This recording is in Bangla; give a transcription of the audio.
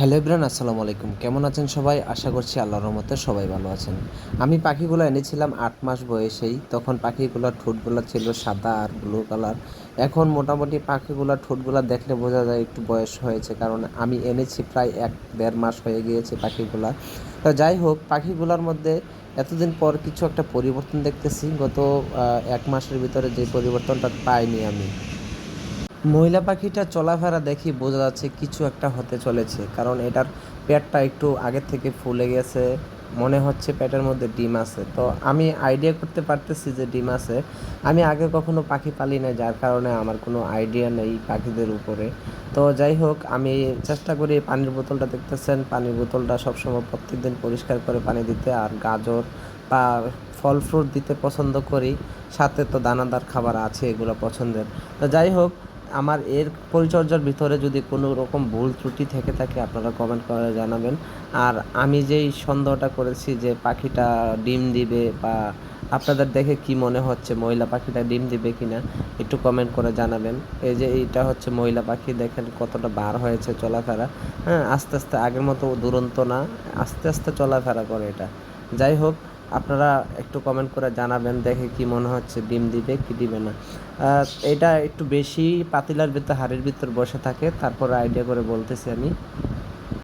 হ্যালো ইব্রান, আসসালামু আলাইকুম। কেমন আছেন সবাই? আশা করছি আল্লাহর রহমতে সবাই ভালো আছেন। আমি পাখিগুলো এনেছিলাম আট মাস বয়সেই। তখন পাখিগুলোর ঠোঁটগুলো ছিল সাদা আর ব্লু কালার এখন মোটামুটি পাখিগুলোর ঠোঁটগুলো দেখলে বোঝা যায় একটু বয়স হয়েছে, কারণ আমি এনেছি প্রায় এক দেড় মাস হয়ে গিয়েছে পাখিগুলা। তো যাই হোক, পাখিগুলোর মধ্যে এতদিন পর কিছু একটা পরিবর্তন দেখতেছি। গত এক মাসের ভিতরে যে পরিবর্তনটা পাইনি আমি। মহিলা পাখিটা চলাফেরা দেখি বোঝা যাচ্ছে কিছু একটা হতে চলেছে, কারণ এটার পেটটা একটু আগের থেকে ফুলে গেছে, মনে হচ্ছে পেটের মধ্যে ডিম আছে। তো আমি আইডিয়া করতে পারতেছি যে ডিম আছে। আমি আগে কখনো পাখি পালি না যার কারণে আমার কোনো আইডিয়া নেই পাখিদের উপরে। তো যাই হোক, আমি চেষ্টা করি পানির বোতলটা দেখতেছেন, পানির বোতলটা সবসময় প্রত্যেকদিন পরিষ্কার করে পানি দিতে, আর গাজর বা ফল ফ্রুট দিতে পছন্দ করি। সাথে তো দানাদার খাবার আছে এগুলো পছন্দের। তো যাই হোক আমার এর পরিচর্যার ভিতরে যদি কোনো রকম ভুল ত্রুটি থেকে থাকে, আপনারা কমেন্ট করে জানাবেন। আর আমি যেই সন্দেহটা করেছি যে পাখিটা ডিম দিবে বা আপনাদের দেখে কি মনে হচ্ছে, মহিলা পাখিটা ডিম দিবে কিনা, একটু কমেন্ট করে জানাবেন। এই যে এইটা হচ্ছে মহিলা পাখি, দেখেন কতটা বার হয়েছে চলাফেরা। হ্যাঁ আস্তে আস্তে আগের মতো দুরন্ত না, আস্তে আস্তে চলাফেরা করে এটা। যাই হোক আপনারা একটু কমেন্ট করে জানাবেন, দেখে কি মনে হচ্ছে, ডিম দিবে কি দিবে না। এটা একটু বেশি পাতিলার ভিতর, হাড়ির ভিতর বসে থাকে, তারপর আইডিয়া করে বলতেছি আমি।